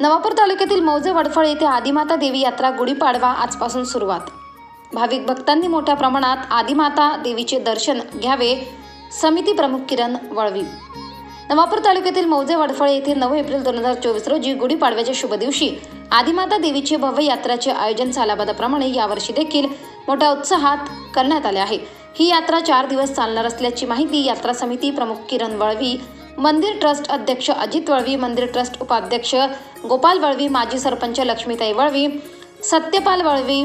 नवापूर तालुक्यातील मौजे वडफळ येथे आदिमाता देवी यात्रा गुढीपाडवा आजपासून सुरुवात. भाविक भक्तांनी मोठ्या प्रमाणात आदिमाता देवीचे दर्शन घ्यावे समिती प्रमुख किरण वळवी. नवापूर तालुक्यातील मौजे वडफळ येथे नऊ एप्रिल दोन हजार चोवीस रोजी गुढीपाडव्याच्या शुभ दिवशी आदिमाता देवीचे भव्य यात्राचे आयोजन सालाबादाप्रमाणे यावर्षी देखील मोठ्या उत्साहात करण्यात आले आहे. ही यात्रा चार दिवस चालणार असल्याची माहिती यात्रा समिती प्रमुख किरण वळवी मंदिर ट्रस्ट अध्यक्ष अजित वळवी मंदिर ट्रस्ट उपाध्यक्ष गोपाल वळवी माजी सरपंच लक्ष्मीताई वळवी सत्यपाल वळवी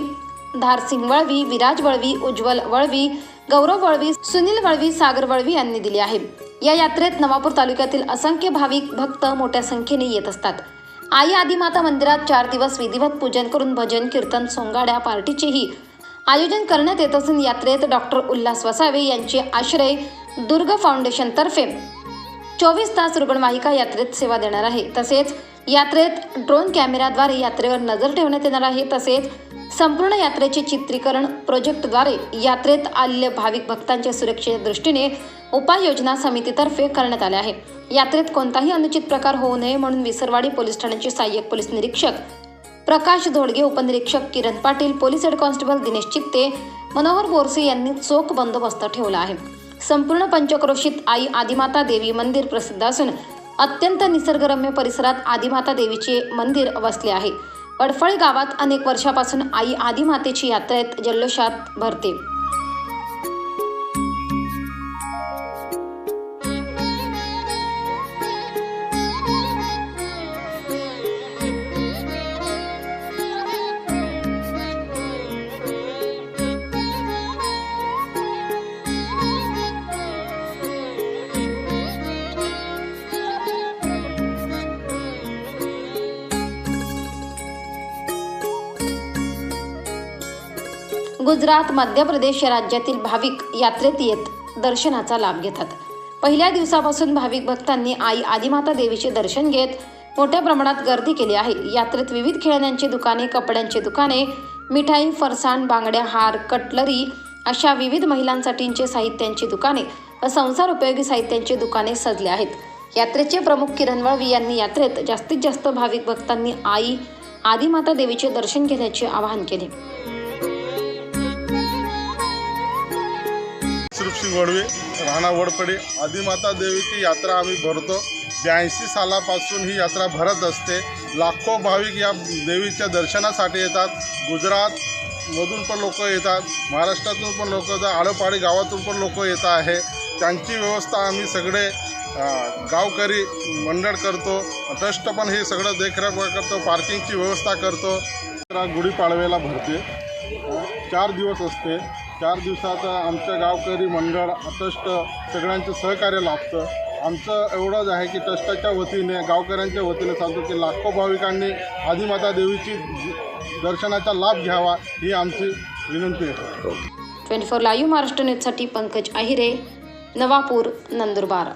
धारसिंग वळवी विराज वळवी उज्ज्वल वळवी गौरव वळवी सुनील वळवी सागर वळवी यांनी दिली आहे. या यात्रेत नवापूर तालुक्यातील असंख्य भाविक भक्त मोठ्या संख्येने येत असतात. आई आदिमाता मंदिरात चार दिवस विधिवत पूजन करून भजन कीर्तन सोंगाड्या पार्टीचेही आयोजन करण्यात येत असून यात्रेत डॉक्टर उल्हास वसावे यांचे आश्रय दुर्ग फाउंडेशनतर्फे चोवीस तास रुग्णवाहिका यात्रेत सेवा देणार आहे. तसेच यात्रेत ड्रोन कॅमेराद्वारे यात्रेवर नजर ठेवण्यात येणार आहे. तसेच संपूर्ण यात्रेचे चित्रीकरण प्रोजेक्टद्वारे यात्रेत आलेले भाविक भक्तांच्या सुरक्षेच्या दृष्टीने उपाययोजना समितीतर्फे करण्यात आल्या आहे यात्रेत कोणताही अनुचित प्रकार होऊ नये म्हणून विसरवाडी पोलीस ठाण्याचे सहाय्यक पोलीस निरीक्षक प्रकाश धोडगे उपनिरीक्षक Kiran Patil police head constable Dinesh Chitte Manohar Borse यांनी चोख बंदोबस्त ठेवला आहे. संपूर्ण पंचक्रोशीत आई आदिमाता देवी मंदिर प्रसिद्ध असून अत्यंत निसर्गरम्य परिसरात आदिमाता देवीचे मंदिर वसले आहे. वडफळ गावात अनेक वर्षापासून आई आदिमातेची यात्रेत जल्लोषात भरते. गुजरात मध्य प्रदेश या राज्यातील भाविक यात्रेत येत दर्शनाचा लाभ घेतात. पहिल्या दिवसापासून भाविक भक्तांनी आई आदिमाता देवीचे दर्शन घेत मोठ्या प्रमाणात गर्दी केली आहे. यात्रेत विविध खेळण्यांची दुकाने कपड्यांची दुकाने मिठाई फरसाण बांगड्या हार कटलरी अशा विविध महिलांसाठींचे साहित्यांची दुकाने व संसार उपयोगी साहित्यांची दुकाने सजले आहेत. यात्रेचे प्रमुख किरण वळवी यांनी यात्रेत जास्तीत जास्त भाविक भक्तांनी आई आदिमाता देवीचे दर्शन घेण्याचे आवाहन केले. श्रुपसिंग वडवे राणा वडपडे आदिमाता देवीची यात्रा आम्ही भरतो. ब्याऐंशी सालापासून ही यात्रा भरत असते. लाखो भाविक या देवीच्या दर्शनासाठी येतात. गुजरातमधून पण लोक येतात. महाराष्ट्रातून पण लोक येतात. आळपाडी गावातून पण लोक येत आहे. त्यांची व्यवस्था आम्ही सगळे गावकरी मंडळ करतो. ट्रस्ट पण हे सगळं देखरेख करतो. पार्किंगची व्यवस्था करतो. गुढीपाडव्याला भरते. चार दिवस असते. चार दिवसात आमच्या गावकरी मंडळ ट्रस्ट सगळ्यांचं सहकार्य लाभतं. आमचं एवढंच आहे की ट्रस्टाच्या वतीने गावकऱ्यांच्या वतीने सांगतो की लाखो भाविकांनी आदिमाता देवीची दर्शनाचा लाभ घ्यावा ही आमची विनंती आहे. ट्वेंटी फोर लाईव्ह महाराष्ट्र न्यूजसाठी पंकज आहिरे नवापूर नंदुरबार.